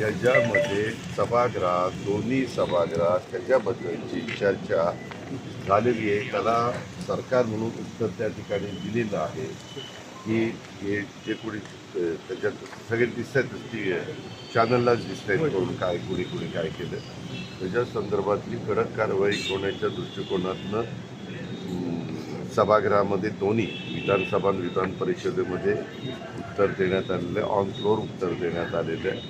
याच्यामध्ये सभागृहात दोन्ही सभागृहात त्याच्याबद्दलची चर्चा झालेली आहे. त्याला सरकार म्हणून उत्तर त्या ठिकाणी दिलेलं आहे की हे जे कोणी त्याच्यात सगळे दिसतातच ती चॅनललाच दिसत आहेत कोण काय कोणी कोणी काय केलं. त्याच्या संदर्भातली कडक कारवाई होण्याच्या दृष्टिकोनातनं सभागृहामध्ये दोन्ही विधानसभा आणि विधान परिषदेमध्ये उत्तर देण्यात आलेलं आहे. ऑन फ्लोअर उत्तर देण्यात आलेलं आहे.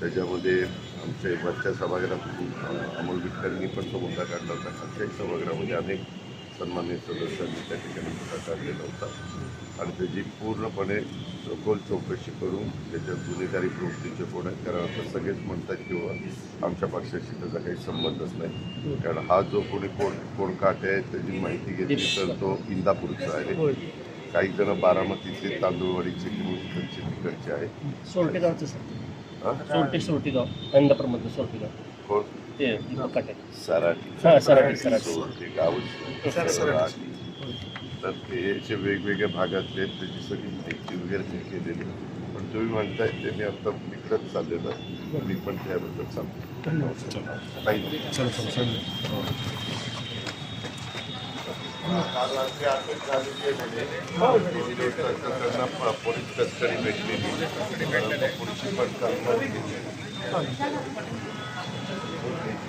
त्याच्यामध्ये आमचे वरच्या सभागृहातून अमोल बिटकरांनी पण तो मुद्दा काढला होता. खालच्याही सभागृहामध्ये अनेक सन्मान्य सदस्यांनी त्या ठिकाणी मुद्दा काढलेला होता. आणि त्याची पूर्णपणे सखोल चौकशी करून त्याच्यात गुन्हेगारी प्रवृत्तीचे कोण आहेत कारण आता सगळेच म्हणतात किंवा आमच्या पक्षाशी त्याचा काही संबंधच नाही. कारण हा जो कोणी कोण कोण काटे आहे त्याची माहिती घेतली तर तो इंदापूरचा आहे. काही जण बारामतीचे तांदूळवाडीचे किंवा तिकडचे आहेत. सोरटेगावचं सर? सोरटे सोरटेगाव इंदापूरमधलं सोरटेगाव कोण? ते दीपक काटे सराठी हा. सोरटे गावच. तर ते जे वेगवेगळ्या भागातले आहेत, त्याची सगळी माहिती वगैरे मी केलेली आहे. पण तुम्ही म्हणताय ते मी आता इकडंच चाललेलं मी पण त्याबद्दल सांगतो धन्यवाद काही काल रात्री अटक झालेली आहे म्हणे. दोन दिवसाचं त्यांना प- पोलीस कस्टडी भेटलेली पुढची पण केली.